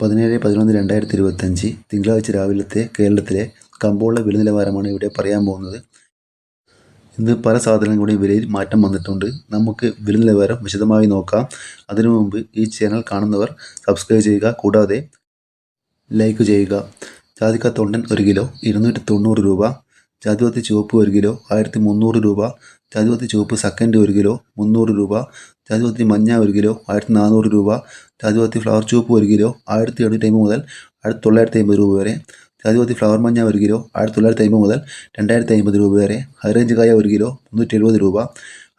പതിനേഴ് പതിനൊന്ന് രണ്ടായിരത്തി ഇരുപത്തഞ്ച് തിങ്കളാഴ്ച രാവിലത്തെ കേരളത്തിലെ കമ്പോള വില നിലവാരമാണ് ഇവിടെ പറയാൻ പോകുന്നത്. ഇന്ന് പല സാധനങ്ങളുടെയും വിലയിൽ മാറ്റം വന്നിട്ടുണ്ട്. നമുക്ക് വില നിലവാരം വിശദമായി നോക്കാം. അതിനു മുമ്പ് ഈ ചാനൽ കാണുന്നവർ സബ്സ്ക്രൈബ് ചെയ്യുക കൂടാതെ ലൈക്ക് ചെയ്യുക. ജാതിക്ക ഒരു കിലോ ഇരുന്നൂറ്റി തൊണ്ണൂറ് രൂപ. ജാതിപത്തി ചുവപ്പ് ഒരു കിലോ ആയിരത്തി മുന്നൂറ് രൂപ. ചതുവത്തി ചുവപ്പ് സെക്കൻഡ് ഒരു കിലോ മുന്നൂറ് രൂപ. ചതുവത്തി മഞ്ഞ ഒരു കിലോ ആയിരത്തി നാനൂറ് രൂപ. ചതുവത്തി ഫ്ലവർ ചുവപ്പ് ഒരു കിലോ ആയിരത്തി എണ്ണൂറ്റി അമ്പത് മുതൽ ആയിരത്തി തൊള്ളായിരത്തി അമ്പത് രൂപ വരെ. ചതുവത്തി ഫ്ലവർ മഞ്ഞ ഒരു കിലോ ആയിരത്തി തൊള്ളായിരത്തി അമ്പത് മുതൽ രണ്ടായിരത്തി അമ്പത് രൂപ വരെ. ഹൈറേഞ്ച് കായ ഒരു കിലോ മുന്നൂറ്റി എഴുപത് രൂപ.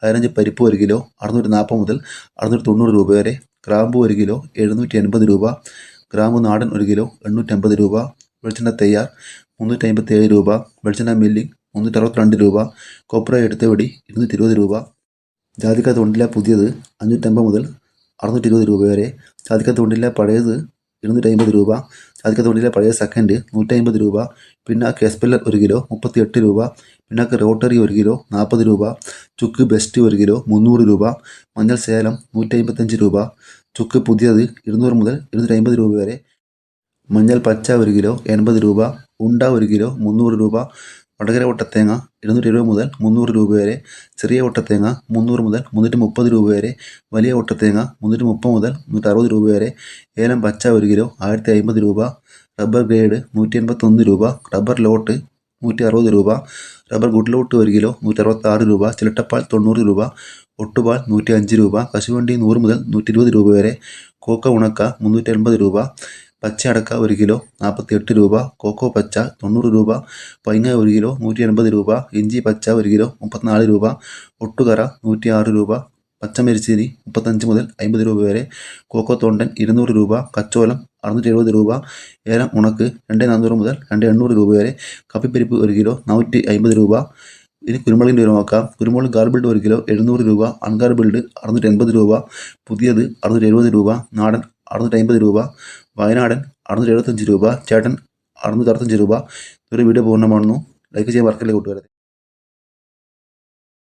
ഹൈറേഞ്ച് പരിപ്പ് ഒരു കിലോ അറുന്നൂറ്റി നാൽപ്പത് മുതൽ അറുന്നൂറ്റി തൊണ്ണൂറ് രൂപ വരെ. ഗ്രാമ്പു ഒരു കിലോ എഴുന്നൂറ്റി എൺപത് രൂപ. ഗ്രാമ്പു നാടൻ ഒരു കിലോ എണ്ണൂറ്റമ്പത് രൂപ. വെളിച്ചെണ്ണ തയ്യാർ മുന്നൂറ്റി അമ്പത്തി ഏഴ് രൂപ. വെളിച്ചെണ്ണ മില്ലിംഗ് മുന്നൂറ്റി അറുപത്തിരണ്ട് രൂപ. കൊപ്ര എടുത്തവടി ഇരുന്നൂറ്റി ഇരുപത് രൂപ. ജാതിക്ക തൊണ്ടില പുതിയത് അഞ്ഞൂറ്റമ്പത് മുതൽ അറുന്നൂറ്റി ഇരുപത് രൂപ വരെ. ജാതിക്ക തൊണ്ടില പഴയത് ഇരുന്നൂറ്റി അമ്പത് രൂപ. ജാതിക്ക തൊണ്ടില പഴയ സെക്കൻഡ് നൂറ്റി അമ്പത് രൂപ. പിന്നാക്ക് എസ്പെല്ലർ ഒരു കിലോ മുപ്പത്തി എട്ട് രൂപ. പിന്നാക്ക് റോട്ടറി ഒരു കിലോ നാൽപ്പത് രൂപ. ചുക്ക് ബെസ്റ്റ് ഒരു കിലോ മുന്നൂറ് രൂപ. മഞ്ഞൾ സേലം നൂറ്റി അമ്പത്തഞ്ച് രൂപ. ചുക്ക് പുതിയത് ഇരുന്നൂറ് മുതൽ ഇരുന്നൂറ്റി അമ്പത് രൂപ വരെ. മഞ്ഞൾ പച്ച ഒരു കിലോ എൺപത് രൂപ ഉണ്ട ഒരു കിലോ മുന്നൂറ് രൂപ വടകര ഒട്ടത്തേങ്ങ ഇരുന്നൂറ്റി ഇരുപത് മുതൽ മുന്നൂറ് രൂപ വരെ ചെറിയ ഒട്ടത്തേങ്ങ മുന്നൂറ് മുതൽ മുന്നൂറ്റി മുപ്പത് രൂപ വരെ വലിയ ഒട്ടത്തേങ്ങ മുന്നൂറ്റി മുപ്പത് മുതൽ മുന്നൂറ്റി അറുപത് രൂപ വരെ ഏലം പച്ച ഒരു കിലോ ആയിരത്തി അമ്പത് രൂപ റബ്ബർ ഗ്രേഡ് നൂറ്റി എൺപത്തൊന്ന് രൂപ റബ്ബർ ലോട്ട് നൂറ്റി അറുപത് രൂപ റബ്ബർ ഗുഡ്ലോട്ട് ഒരു കിലോ നൂറ്റി അറുപത്തി ആറ് രൂപ ചിലട്ടപ്പാൽ തൊണ്ണൂറ് രൂപ ഒട്ടുപാൽ നൂറ്റി അഞ്ച് രൂപ കശുവണ്ടി നൂറ് മുതൽ നൂറ്റി ഇരുപത് രൂപ വരെ കോക്ക ഉണക്ക മുന്നൂറ്റി എൺപത് രൂപ പച്ച അടക്ക ഒരു കിലോ നാൽപ്പത്തി എട്ട് രൂപ കോക്കോ പച്ച തൊണ്ണൂറ് രൂപ പൈങ്ങ ഒരു കിലോ നൂറ്റി എൺപത് രൂപ ഇഞ്ചി പച്ച ഒരു കിലോ മുപ്പത്തിനാല് രൂപ ഒട്ടുകറ നൂറ്റി ആറ് രൂപ പച്ചമരിച്ചിരി മുപ്പത്തഞ്ച് മുതൽ അമ്പത് രൂപ വരെ കോക്കോ തൊണ്ടൻ ഇരുന്നൂറ് രൂപ കച്ചോലം അറുന്നൂറ്റി എഴുപത് രൂപ ഏലം ഉണക്ക് രണ്ട് നാനൂറ് മുതൽ രണ്ട് എണ്ണൂറ് രൂപ വരെ കപ്പിപ്പരിപ്പ് ഒരു കിലോ നൂറ്റി അമ്പത് രൂപ ഇനി കുരുമുളകിന്റെ വില നോക്കാം. കുരുമുളക് ഗാർബിൾഡ് ഒരു കിലോ എഴുന്നൂറ് രൂപ അൺഗാർബിൾഡ് അറുന്നൂറ്റി എൺപത് രൂപ പുതിയത് അറുന്നൂറ്റി എഴുപത് രൂപ നാടൻ അറുന്നൂറ്റി അമ്പത് രൂപ വയനാടൻ അറുന്നൂറ്റി എഴുപത്തഞ്ച് രൂപ ചേട്ടൻ അറുന്നൂറ്റി അറുപത്തഞ്ച് രൂപ. ഒരു വീഡിയോ പൂർണമാണെന്നു ലൈക്ക് ചെയ്യാൻ മറക്കല്ലേ കൂട്ടുകാരെ.